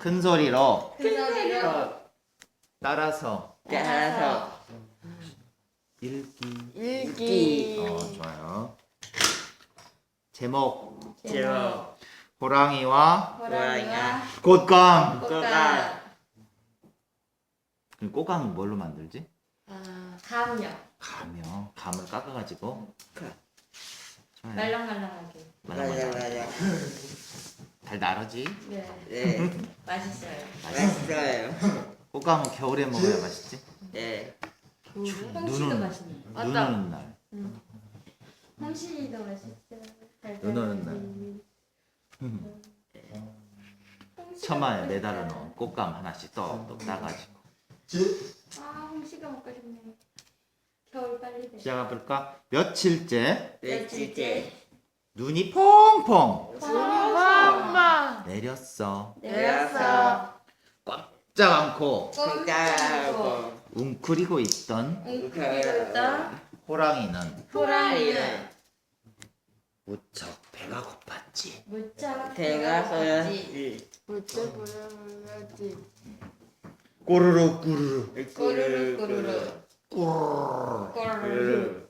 큰 소리로 큰 소리로 따라서 따라서 읽기. 읽기 어, 좋아요. 제목 제목 호랑이와 호랑이와 꽃감. 꽃감 그럼 꽃감은 뭘로 만들지? 감요 감이요. 감을 깎아가지고. 감. 좋아요. 말랑말랑하게 말랑말랑. 맞아 달 나르지. 네. 네. 맛있어요. 맛있어요. 꽃감은 겨울에 먹어야 맛있지. 네. 홍시도 눈은- 맛있네 눈 맞다. 오는 날. 홍시도 맛있어 눈 오는 날. 처마에 매달아 놓은 꽃감 하나씩 똑똑 따가지고. 아 홍시가 먹고 싶네. 겨울 빨리 돼. 시작해 볼까? 며칠째? 며칠째 눈이 퐁퐁 엄마 내렸어. 내렸어. 꼼짝 않고. 웅크리고 있던 호랑이는 호랑이는 무척 배가 고팠지. 무척 배가 고팠지. 고였지. 무척 고팠지. 꼬르륵 꼬르륵. 꼬르르 꼬르르 꼬르륵. 꼬르르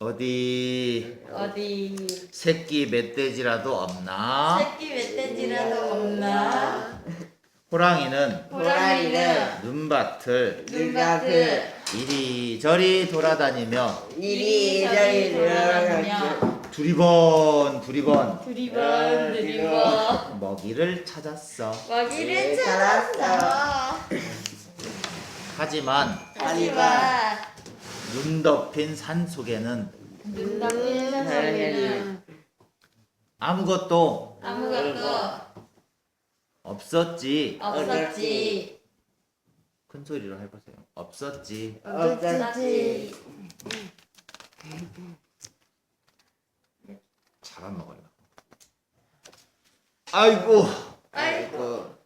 어디? 어디? 새끼 멧돼지라도 없나? 새끼 멧돼지라도 없나? 호랑이는? 호랑이는 눈밭을 눈밭을 이리저리 돌아다니며 이리저리 들어갔죠 두리번 두리번. 두리번 두리번. 먹이를 찾았어. 먹이를 네, 찾았어. 하지만 하지만 눈 덮인 산 속에는 눈 덮인 산 속에는 아무것도 아무것도 없었지. 없었지 큰 소리로 해보세요. 없었지. 없었지 잡아먹어요. 아이고 아이고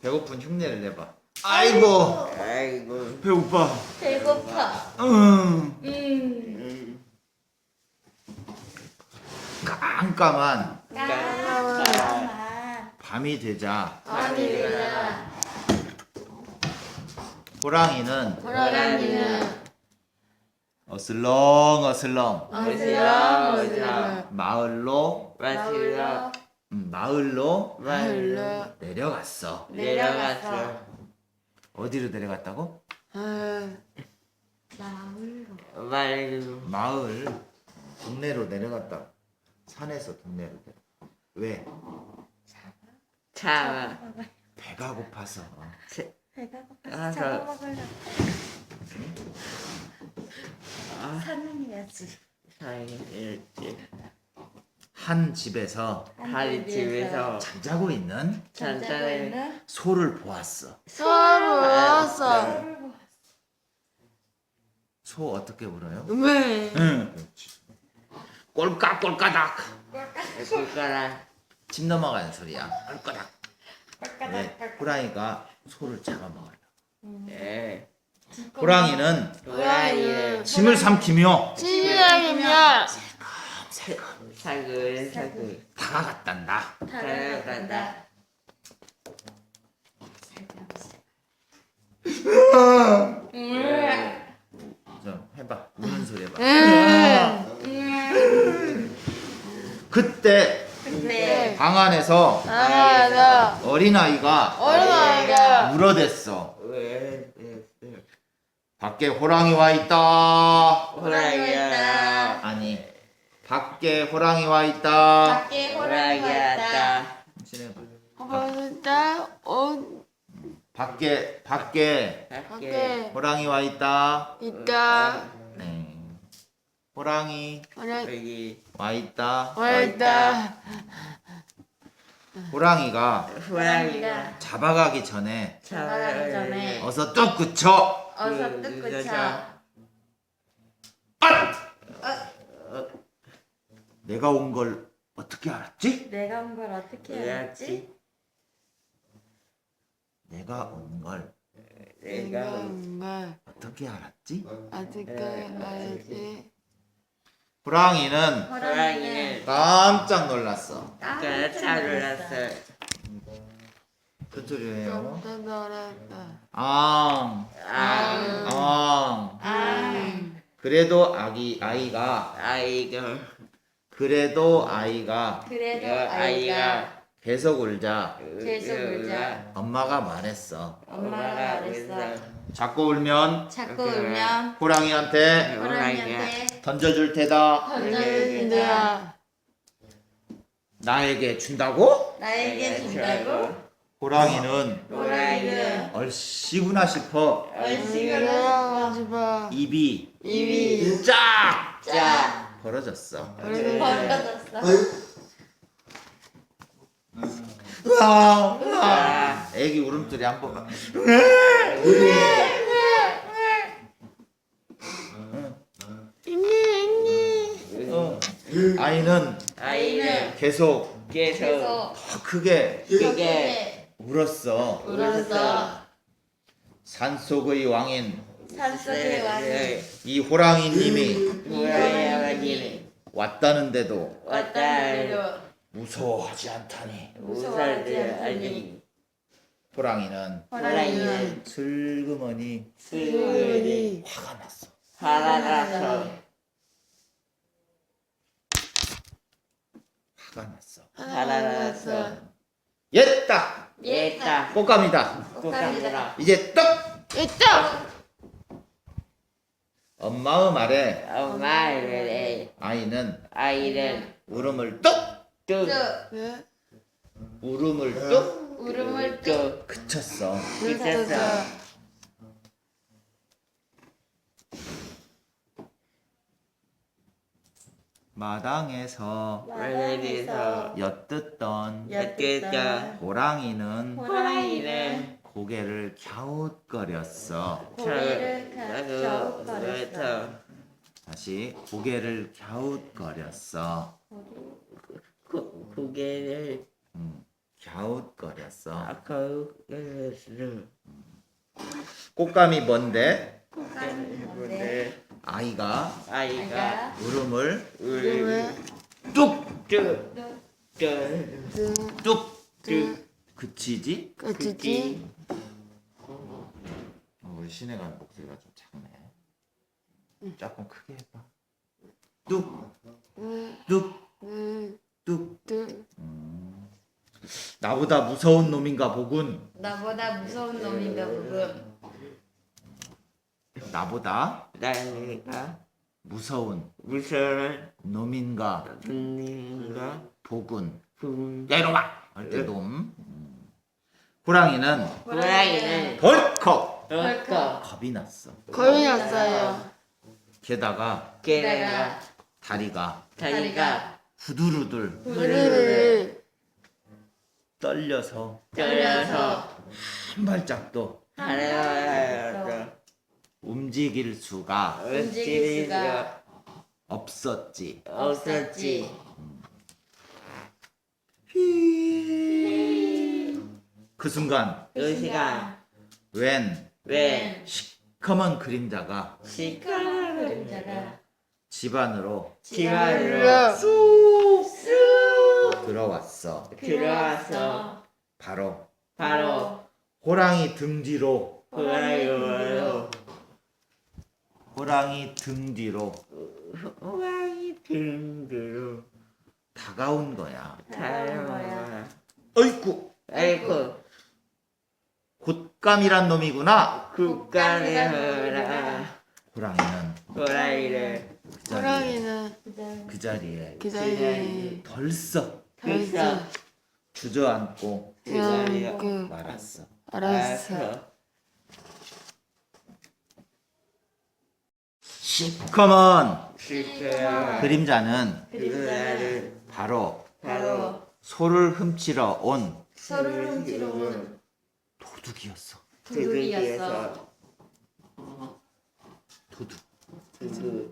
배고픈 흉내를 내봐. 아이고. 아이고. 배고파. 배고파. 음 음. 깜깜한. 까만 밤이 되자. 밤이 되자. 호랑이는 호랑이는 어슬렁 어슬렁 어슬렁 어슬렁 마을로 마시러 음, 마을로 마을로 내려갔어. 내려갔어 어디로 내려갔다고? 마을로 마을로 마을 동네로 내려갔다. 산에서 동네로 내려. 왜? 차 배가 고파서. 배가 고파서 알아서. 잡아먹으려고 아, 사냥해야지 살겠지 한 집에서 하리 집에서 잠자고 있는 잔잔해 소를 보았어. 서로 왔어. 소 어떻게 울어요? 왜 응. 꼴깍 꼴까닥. 손가락 집 넘어가는 소리야. 꼴까닥. 왜? 호랑이가 소를 잡아먹으려. 네 호랑이는 호랑이는 짐을 삼키며 침이랑이면 사글 사글 다가갔단다. 다가간다. 좀 해봐. 우는 소리 해봐. 그때 근데 방 안에서 어린아이가 어린아이가 울어댔어. 왜 왜, 왜. 밖에 호랑이 와 있다. 호랑이야 밖에 호랑이 와 있다. 밖에 호랑이가 있다 호랑이였다 진해봐. 아빠가 어 밖에 밖에 밖에 호랑이 와 있다. 있다 네. 호랑이 어라 여기 와 있다. 왔다 호랑이가 호랑이가 잡아가기 전에 나가기 전에 어서 뚝 그쳐. 어서 그, 뜯고 그, 차 내가 온 걸 어떻게 알았지? 내가 온 걸 어떻게 알았지? 내가 온걸 내가 뭔가 어떻게 알았지? 어떻게 알지 호랑이는 호랑이는 깜짝 놀랐어. 깜짝 놀랐어. 큰 소리예요. 깜짝 놀랐다. 앙, 아, 앙. 아, 그래도 아기 아이가 아이가 그래도 아이가 그래도 아이가 아이가 계속 울자 계속 울자. 엄마가 말했어. 엄마가 말했어. 자꾸 울면 자꾸 울면 호랑이한테 호랑이한테 던져줄 테다. 던져준다. 나에게 준다고? 나에게 준다고 호랑이는 호랑이는 얼씨구나 싶어 얼씨구나 싶어. 입이 입이 쫙짜 벌어졌어. 벌어졌어. 으아, 으아. 애기 울음소리 한 번만. 어. 아이는 아이는 계속 계속 더 크게 크게 울었어. 울었어. 산속의 왕인 산속의 왕이 이 호랑이님이 호랑이 아버지는 왔다는데도 왔다는데도 무서워하지 않다니. 무사를 아니. 호랑이는 호랑이는 슬그머니 슬그머니 화가 났어. 살아나서 화가 났어. 살아나서 옛다! 얘다. 꽃감이다. 꽃감이다. 이제 떡! 있다. 엄마의 말에 엄마의 아이는 아이는 울음을 뚝뚝 네. 울음을 뚝 울음을 뚝 그쳤어. 있었어. 마당에서 마늘에서 엿듣던 엿듣다 호랑이는 호랑이는 고개를 갸웃거렸어. 고개를 갸웃거렸어. 다시 고개를 갸웃거렸어. 고- 고개를 음, 갸웃거렸어. 그랬어 꽃감이 뭔데? 근데 아이가 아이가 아이가 울음을 울음을 뚝뚝 뚝뚝뚝 그치지? 끝이지. 어, 우리 신혜가 목소리가 좀 작네. 조금 크게 해봐. 뚝, 뚝, 응. 뚝. 뚝. 음. 나보다 무서운 놈인가 보군. 나보다 무서운 놈인가 보군. 나보다 나니까 무서운 무서운 놈인가 분인가 보군. 분야 이놈아! 할 때 놈. 음. 호랑이는 호랑이는 벌컥 덜컥 겁이 났어. 겁이 났어요. 게다가 게다가 다리가 다리가 후두루들 우리를 떨려서 떨려서 한 발짝도 하나하나 움직일 수가 움직일 수가 없었지. 없었지 그 순간. 그 시간. 웬왜 시커먼 그림자가. 시간을 그림자가. 집안으로 집안으로 들어왔어. 들어와서 바로. 바로. 호랑이 등 뒤로. 호랑이로. 호랑이 등 뒤로. 호랑이 등으로. 다가온 거야. 달려와 어이쿠. 아이고 곶감이란 놈이구나. 국간의 호라 호랑이는 호랑이를 그 자리에, 호랑이는 그 자리에 기다리니 덜썩 벌써 주저앉고 그 말았어. 알았어. 시커먼 시끄러 그림자는 그들을 바로 바로 소를 훔치러 온 서로를 훔치러 온 도둑이었어. 도둑이었어. 도둑. 두두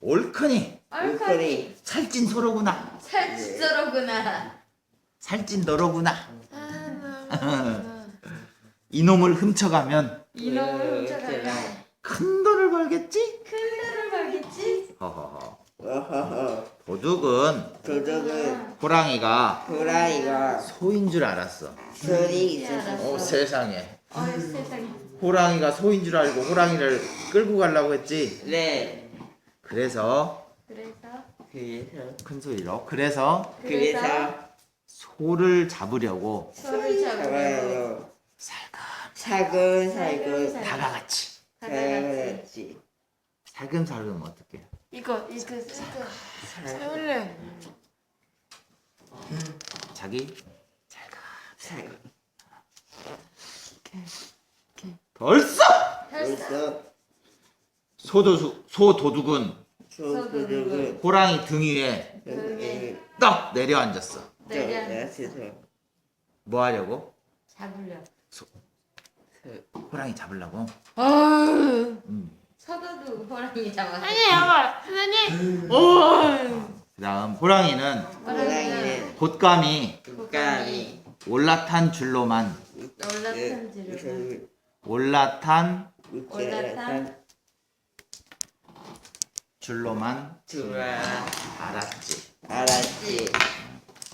옳거니 얼커니 살찐 소로구나. 살찌저러구나. 살찐 너로구나. 이놈을 훔쳐가면 이놈을 훔쳐가면 큰 돈을 벌겠지? 큰 돈을 벌겠지? 허허허. 어허허. 도둑은 도둑은 호랑이가 호랑이가 소인 줄 알았어. 소리 알았어. 있어서 어 세상에. 어이 세상에. 호랑이가 소인 줄 알고 호랑이를 끌고 가려고 했지. 네. 그래서 그래서 그래서 큰 소리로. 그래서 그래서 소를 잡으려고 소를 잡으려고 잡아요. 살금 살금살금 살금. 다가갔지. 다가갔지. 다가갔지. 살금살금 어떻게? 이거 이거 이거 세울래. 자기 살금. 벌써 벌써 벌써 소도수 소도둑은 소도둑은 호랑이 등 위에 그게 떡 내려앉았어. 내려앉았어. 뭐 하려고? 잡으려. 호랑이 잡으려고. 아유. 음. 서도도 호랑이 잡았어. 아니 아마 선생님. 오. 그다음 호랑이는 호랑이는 곶감이 국감이 올라탄 줄로만 올라탄 지르고 올라탄 올라탄 줄로만 좋아 알았지. 알았지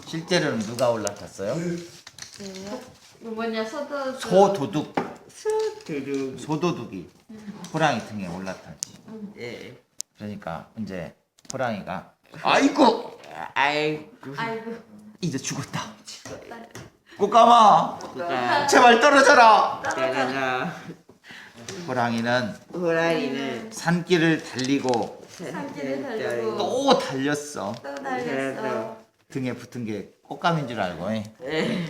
실제로는 누가 올라탔어요? 이거 뭐냐 서도 소도둑 소도둑 소도둑이 호랑이 등에 올라탔지. 예 그러니까 이제 호랑이가 아이고 아이고 아이고 이제 죽었다. 국감 제발 떨어져라. 따라라 호랑이는 호랑이는 산길을 달리고 산길을 달리고 또 달렸어. 또 달렸어. 등에 붙은 게 꽃감인 줄 알고. 예. 예.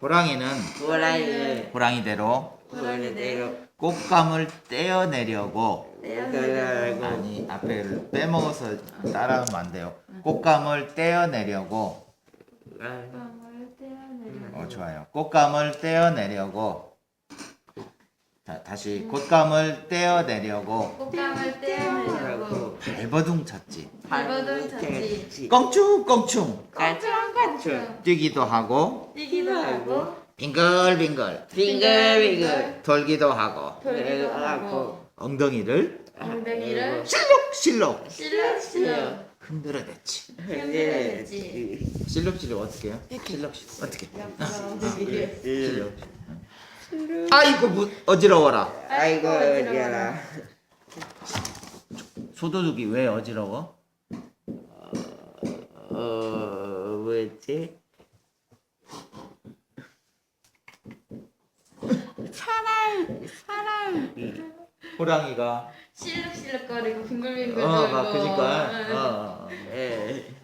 호랑이는 호랑이는 호랑이대로 호랑이대로 꽃감을 떼어내려고 떼어내려고 아니 앞에를 빼먹어서 따라하면 안 돼요. 꽃감을 떼어내려고 을 떼어내려고 어 좋아요. 꽃감을 떼어내려고 자, 다시 꽃감을 떼어내려고. 꽃감을 떼어내려고. 발버둥 쳤지. 발버둥 쳤지. 껑충껑충. 깐충깐충 뛰기도 하고. 뛰기도 하고. 빙글빙글. 빙글빙글. 돌기도 하고. 돌기도 하고. 엉덩이를 엉덩이를 실룩실룩. 실룩실룩. 흔들어댔지. 흔들어냈지. 실룩실룩 어떻게 해요? 실룩실룩. 어떻게? 실룩 아이고 무, 어지러워라. 아이고 어디야라. 소도둑이 왜 어지러워? 어 뭐였지? 호랑이가. 실룩실룩거리고 빙글빙글 어, 돌고. 막 그니까 응. 어, 어. 예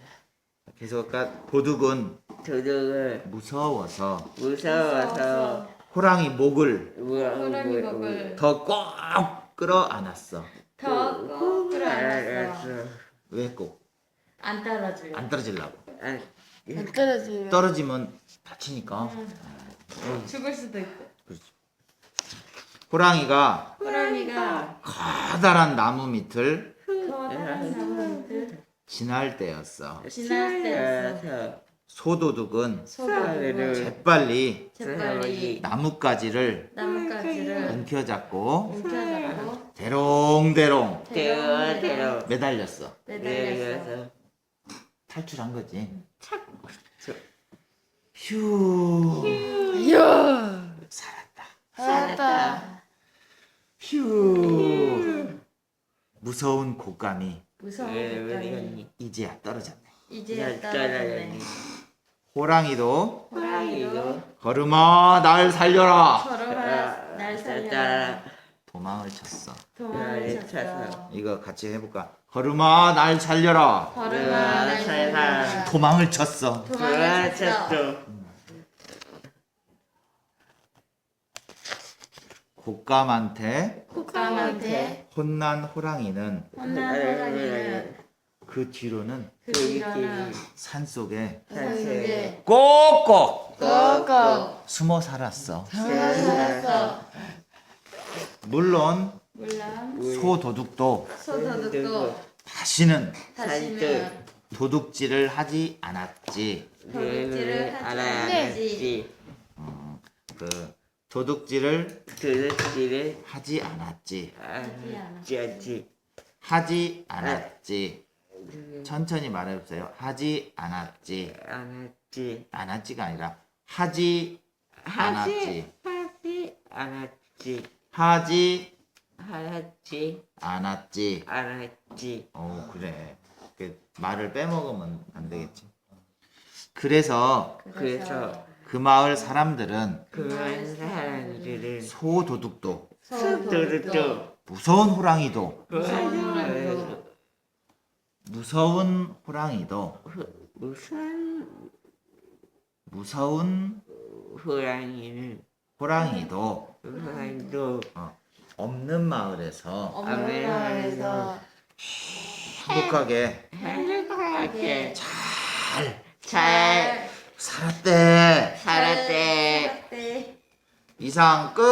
계속 아까 도둑은 도둑을 무서워서. 무서워서 호랑이 목을 호랑이 목을 더 꼭 끌어 안았어. 더꼭 끌어안았어 왜 꼭? 안 따라주려 안 떨어지려고. 안안 떨어지면. 떨어지면 다치니까. 죽을 수도 있고 호랑이가 호랑이가 커다란 나무 밑을 커다란 나무들 지날 때였어. 지날 때였어 그래서 소도둑은 소도둑은 재빨리 재빨리 나뭇가지를 나뭇가지를 움켜잡고 움켜잡고 대롱대롱 대어대로 매달렸어. 매달렸어 탈출한 거지. 휴. 이야. 살았다. 살았다. 휴. 무서운 곶감이 무서운 우리 이제야 떨어졌네. 이제야 떨어졌네 호랑이도 호랑이도 걸음아 날 살려라. 걸어라 날 살려 따라 도망을 쳤어. 도망을 날 쳤어. 이거 같이 해볼까? 걸음아 날 살려라. 걸어라 날 살려 도망을 쳤어. 도망을 쳤어 쳤어 곶감한테 꽃감한테 혼난 호랑이는 혼난 호랑이는 그 뒤로는 그 뒤로는 산 속에 산속에 꼭꼭 꼭꼭 숨어 살았어. 살았어 물론 물론 소도둑도 소도둑도 다시는 다시는 도둑질을 하지 않았지. 도둑질을 하지 않았지 그 도둑질을 도둑질을 하지 않았지. 하지 않지. 하지 않았지. 천천히 말해보세요. 하지 않았지. 않았지. 않았지가 아니라 하지 않았지. 하지 않았지. 하지 하지 않았지. 않았지. 어 그래. 그 말을 빼먹으면 안 되겠지. 그래서 그래서 그 마을 사람들은 그런 사람들은 소도둑도 도둑도 무서운 호랑이도 무슨 무서운 호랑이도 무슨 무서운 호랑이는 호랑이도 호랑이도 없는 마을에서 없는 마을에서 행복하게 행복하게 잘잘 살았대. 살았대. 네. 이상 끝.